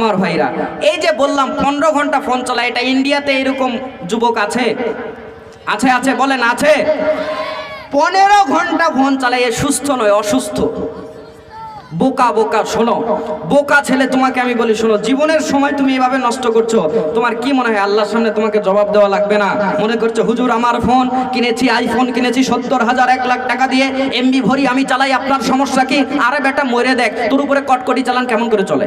আমার ভাইরা। এই যে বললাম, পনেরো ঘণ্টা ফোন চালায় এটা ইন্ডিয়াতে এরকম যুবক আছে? আছে আছে, বলেন, আছে? পনেরো ঘণ্টা ফোন চালাইয়ে সুস্থ নয়, অসুস্থ। বোকা বোকা, শোনো, বোকা ছেলে তোমাকে আমি বলি, শোনো, জীবনের সময় তুমি এভাবে নষ্ট করছ, তোমার কি মনে হয়, আল্লাহর সামনে তোমাকে জবাব দেওয়া লাগবে না? মনে করছ, হুজুর, আমার ফোন কিনেছি, আইফোন কিনেছি, সত্তর হাজার, এক লাখ টাকা দিয়ে, এমবি ভরি আমি চালাই, আপনার সমস্যা কি? আরে বেটা, মরে দেখ, তোর উপরে কটকটি চালান কেমন করে চলে?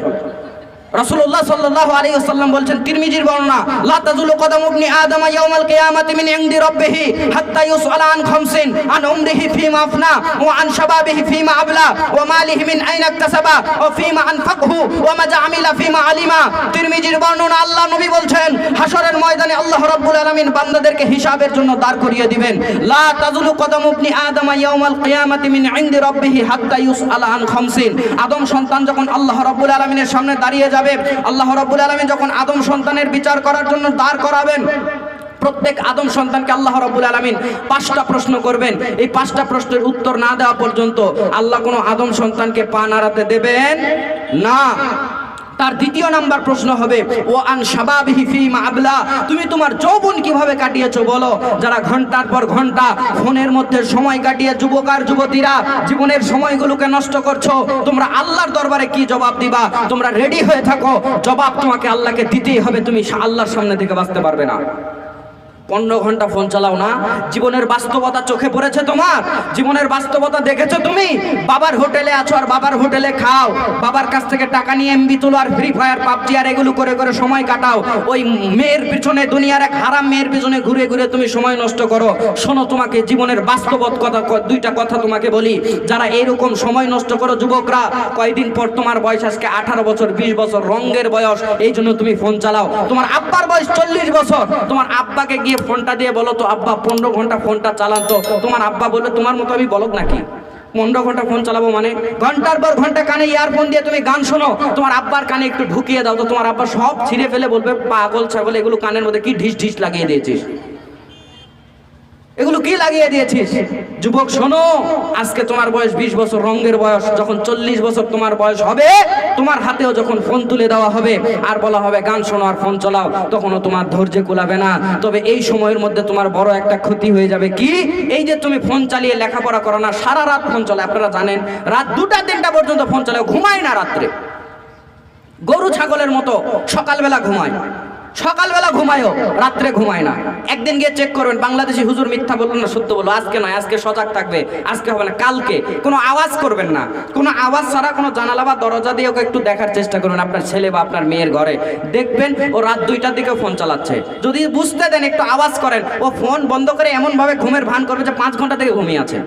রাসূলুল্লাহ সাল্লাল্লাহু আলাইহি ওয়াসাল্লাম বলছেন, তিরমিজির বর্ণনা, লা তাজুলু কদামু ইবনি আদম ইয়াউমাল কিয়ামাতি মিন ইনদি রাব্বিহি হাত্তা ইউসআলা আন খামসিন, আন উমরিহি ফীমা আফনা ওয়া আন শাবাবিহি ফীমা আবলা ওয়া মালিহি মিন আইনা ইকতাসাবা ওয়া ফীমা আনফাকহু ওয়া মা জাআমিলা ফীমা আলিমা। তিরমিজির বর্ণনা আল্লাহ নবী বলছেন, হাশরের ময়দানে আল্লাহ রাব্বুল আলামিন বান্দাদেরকে হিসাবের জন্য দাঁড় করিয়ে দিবেন। লা তাজুলু কদামু ইবনি আদম ইয়াউমাল কিয়ামাতি মিন ইনদি রাব্বিহি হাত্তা ইউসআলা আন খামসিন। আদম সন্তান যখন আল্লাহ রাব্বুল আলামিনের সামনে দাঁড়িয়ে যাবে আল্লাহ রাব্বুল আলামিন যখন আদম সন্তানের বিচার করার জন্য দাঁড় করাবেন, প্রত্যেক আদম সন্তানকে আল্লাহ রাব্বুল আলামিন পাঁচটা প্রশ্ন করবেন। এই পাঁচটা প্রশ্নের উত্তর না দেওয়া পর্যন্ত আল্লাহ কোনো আদম সন্তানকে পা নাড়াতে দেবেন না। তার দ্বিতীয় নাম্বার প্রশ্ন হবে, ও আন শাবাবিহি ফিমা আবলা তুমি তোমার যৌবন কীভাবে কাটিয়েছো বলো? যারা ঘণ্টার পর ঘণ্টা ফোনের মধ্যে সময় কাটিয়ে যুবক আর যুবতীরা জীবনের সময়গুলোকে নষ্ট করছ, তোমরা আল্লাহর দরবারে কি জবাব দিবা? তোমরা রেডি হয়ে থাকো, জবাব তোমাকে আল্লাহকে দিতেই হবে, তুমি আল্লাহর সামনে থেকে বাঁচতে পারবে না। পনেরো ঘণ্টা ফোন চালাও না। জীবনের বাস্তবতা চোখে পড়েছে তোমার। জীবনের বাস্তবতা দেখেছ তুমি? বাবার হোটেলে আছো আর বাবার হোটেলে খাও। বাবার কাছ থেকে টাকা নিয়ে এমবি তোলো আর ফ্রি ফায়ার পাবজি আর এগুলো করে করে সময় কাটাও। ওই মেয়ের পিছনে, দুনিয়ার এক হারাম মেয়ের পিছনে ঘুরে ঘুরে তুমি সময় নষ্ট করো। শোনো তোমাকে, জীবনের বাস্তবত কথা দুইটা কথা তোমাকে বলি। যারা এরকম সময় নষ্ট করো যুবকরা, কয়দিন পর তোমার বয়স আজকে আঠারো বছর, বিশ বছর রঙ্গের বয়স, এই জন্য তুমি ফোন চালাও। তোমার আব্বার বয়স চল্লিশ বছর। তোমার আব্বাকে গিয়ে ফোনটা দিয়ে বলো তো, আব্বা, পনেরো ঘণ্টা ফোনটা চালান তো। তোমার আব্বা বললে তোমার মতো আমি বলক নাকি? পনেরো ঘণ্টা ফোন চালাবো মানে? ঘণ্টার পর ঘণ্টা কানে ইয়ারফোন দিয়ে তুমি গান শোনো, তোমার আব্বার কানে একটু ঢুকিয়ে দাও তো, তোমার আব্বা সব ছিঁড়ে ফেলে বলবে, পাগল, ছাগল, এগুলো কানের মধ্যে কি ঢিস ঢিস লাগিয়ে দিয়েছিস? এগুলো কি লাগিয়ে দিয়েছিস? যুবক, শোনো, আজকে তোমার বয়স বিশ বছর, রঙের বয়স। যখন চল্লিশ বছর তোমার বয়স হবে, তোমার হাতেও যখন ফোন তুলে দেওয়া হবে, আর বলা হবে, গান শোনো আর ফোন চালাও তখনও তোমার ধৈর্য কুলাবে না। তবে এই সময়ের মধ্যে তোমার বড় একটা ক্ষতি হয়ে যাবে কি? এই যে তুমি ফোন চালিয়ে লেখাপড়া করো না, সারা রাত ফোন চলে আপনারা জানেন, রাত দুটা, তিনটা পর্যন্ত ফোন চালাও, ঘুমায় না রাত্রে। গরু, ছাগলের মতো সকালবেলা ঘুমায়। সকালবেলা ঘুমায়ও, রাত্রে ঘুমায় না। একদিন গিয়ে চেক করবেন, বাংলাদেশি হুজুর মিথ্যা বলল না, সত্য বলল। আজকে নয়, আজকে সজাগ থাকবে, আজকে হবে না, কালকে। কোনো আওয়াজ করবেন না। কোনো আওয়াজ ছাড়া কোনো জানালা বা দরজা দিয়ে ওকে একটু দেখার চেষ্টা করুন, আপনার ছেলে বা আপনার মেয়ের ঘরে। দেখবেন ও রাত দুইটার দিকে ফোন চালাচ্ছে। যদি বুঝতে দেন, একটু আওয়াজ করেন, ও ফোন বন্ধ করে এমনভাবে ঘুমের ভান করবে যে পাঁচ ঘণ্টা থেকে ঘুমিয়ে আছে।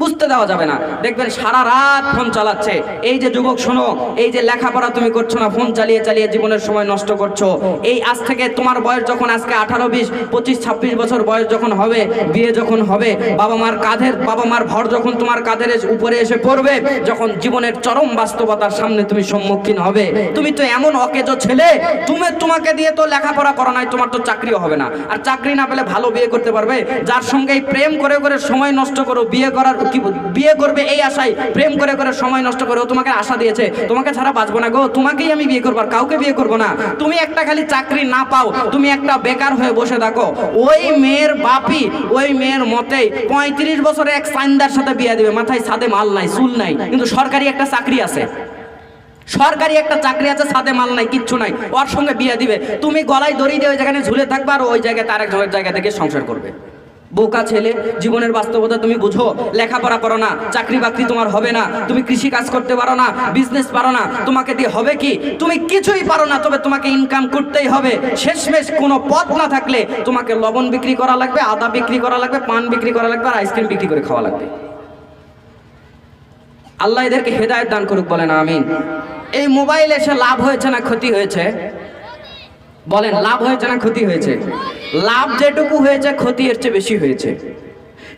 বুঝতে দেওয়া যাবে না। দেখবেন সারা রাত ফোন চালাচ্ছে। এই যে যুবক, শোনো, এই যে লেখাপড়া তুমি করছ না, ফোন চালিয়ে চালিয়ে জীবনের সময় নষ্ট করছ। এই আজ থেকে তোমার বয়স যখন আজকে আঠারো, বিশ, পঁচিশ, ছাব্বিশ বছর বয়স যখন হবে, বিয়ে যখন হবে, বাবা মার কাঁধের, বাবা মার ভর যখন তোমার কাঁধের উপরে এসে পড়বে, যখন জীবনের চরম বাস্তবতার সামনে তুমি সম্মুখীন হবে। তুমি তো এমন অকেজো ছেলে, তুমি তোমাকে দিয়ে তো লেখাপড়া করা নাই, তোমার তো চাকরিও হবে না। আর চাকরি না পেলে ভালো বিয়ে করতে পারবে? যার সঙ্গে প্রেম করে করে সময় নষ্ট করো, বিয়ে করার কি বিয়ে করবে এই আশায় প্রেম করে করে সময় নষ্ট করে ও তোমাকে আশা দিয়েছে। তোমাকে ছাড়া বাঁচবো না গো। তোমাকেই আমি বিয়ে করব আর কাউকে বিয়ে করব না। তুমি একটা খালি চাকরি না পাও, তুমি একটা বেকার হয়ে বসে থাকো। ওই মেয়ের বাপি ওই মেয়ের মতেই পঁয়ত্রিশ বছরে এক সাইন্দার সাথে বিয়ে দিবে। মাথায় সাদে মাল নাই, চুল নাই, কিন্তু সরকারি একটা চাকরি আছে। সরকারি একটা চাকরি আছে সাথে মাল নাই, কিচ্ছু নাই। ওর সঙ্গে বিয়ে দিবে। তুমি গলায় দড়ি দিয়ে ওই যেখানে ঝুলে থাকবে আর ওই জায়গায় তার এক জায়গা থেকে সংসার করবে। বোকা ছেলে, জীবনের বাস্তবতা তুমি বুঝো, লেখাপড়া করো না, চাকরি বাকরি তোমার হবে না, তুমি কৃষি কাজ করতে পারো না বিজনেস পারো না, তোমাকে দিয়ে হবে কি? তুমি কিছুই পারো না, তবে তোমাকে ইনকাম করতেই হবে। শেষমেশ কোনো পথ না থাকলে তোমাকে লবণ বিক্রি করা লাগবে, আদা বিক্রি করা লাগবে, পান বিক্রি করা লাগবে, আর আইসক্রিম বিক্রি করে খাওয়া লাগবে। আল্লাহ এদেরকে হেদায়ত দান করুক, বলেন আমিন। এই মোবাইল এসে লাভ হয়েছে না ক্ষতি হয়েছে? বলেন, লাভ হয়েছে না ক্ষতি হয়েছে? লাভ যেটুকু হয়েছে, ক্ষতি এর চেয়ে বেশি হয়েছে।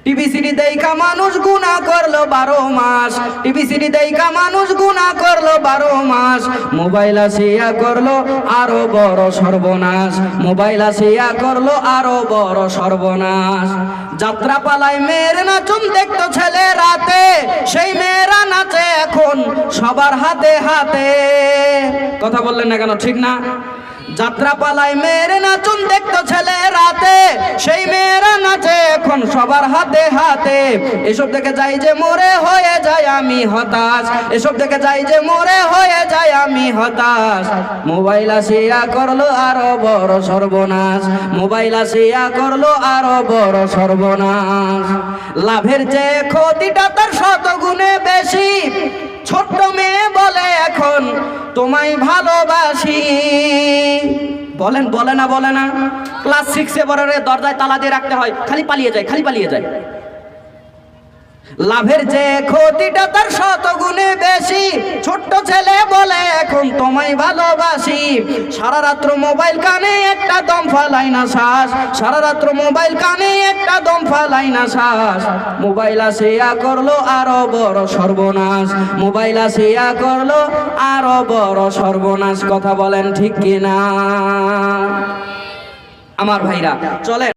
টিভি সিডি দেইকা মানুষ গুণা করল বারো মাস। টিভি দেইকা মানুষ করল বারো মাস। মোবাইল করল আরও বড় সর্বনাশ। মোবাইল করল আরও বড় সর্বনাশ। যাত্রা পালায় মেয়ের নাচুন দেখতো ছেলে রাতে। সেই মেয়েরা নাচে এখন সবার হাতে হাতে। কথা বললেন না কেন, ঠিক না? যাত্রা পালায় মেয়ের নাচুন দেখতো ছেলে রাতে। সেই মেয়েরা নাচে এখন সবার হাতে হাতে। এসব দেখে যাই যে মোরে হয়ে যায় আমি হতাশ। এসব দেখে যাই যে মোরে হয়ে যায় আমি হতাশ। মোবাইল আসিয়া করল আরও বড় সর্বনাশ। মোবাইল আসিয়া করল আরও বড় সর্বনাশ। লাভের যে ক্ষতিটা তার শত গুণে বেশি। ছোট্ট মেয়ে বলে এখন, তোমায় ভালোবাসি। বলেন, বলে না বলে না। ক্লাস সিক্সে বড় দরজায় তালা দিয়ে রাখতে হয়, খালি পালিয়ে যায়, খালি পালিয়ে যায়। লাভের যে ক্ষতিটা তার শত গুণে বেশি তোমায় ভালোবাসি। সারা রাত্র মোবাইল কানে একটা দম ফালাই না শ্বাস। সারা রাত্র মোবাইল কানে একটা দম ফালাই না শ্বাস। মোবাইল আসিয়া করল আরও বড় সর্বনাশ। মোবাইল আসিয়া করল আরও বড় সর্বনাশ। কথা বলেন ঠিক কিনা? আমার ভাইরা চলে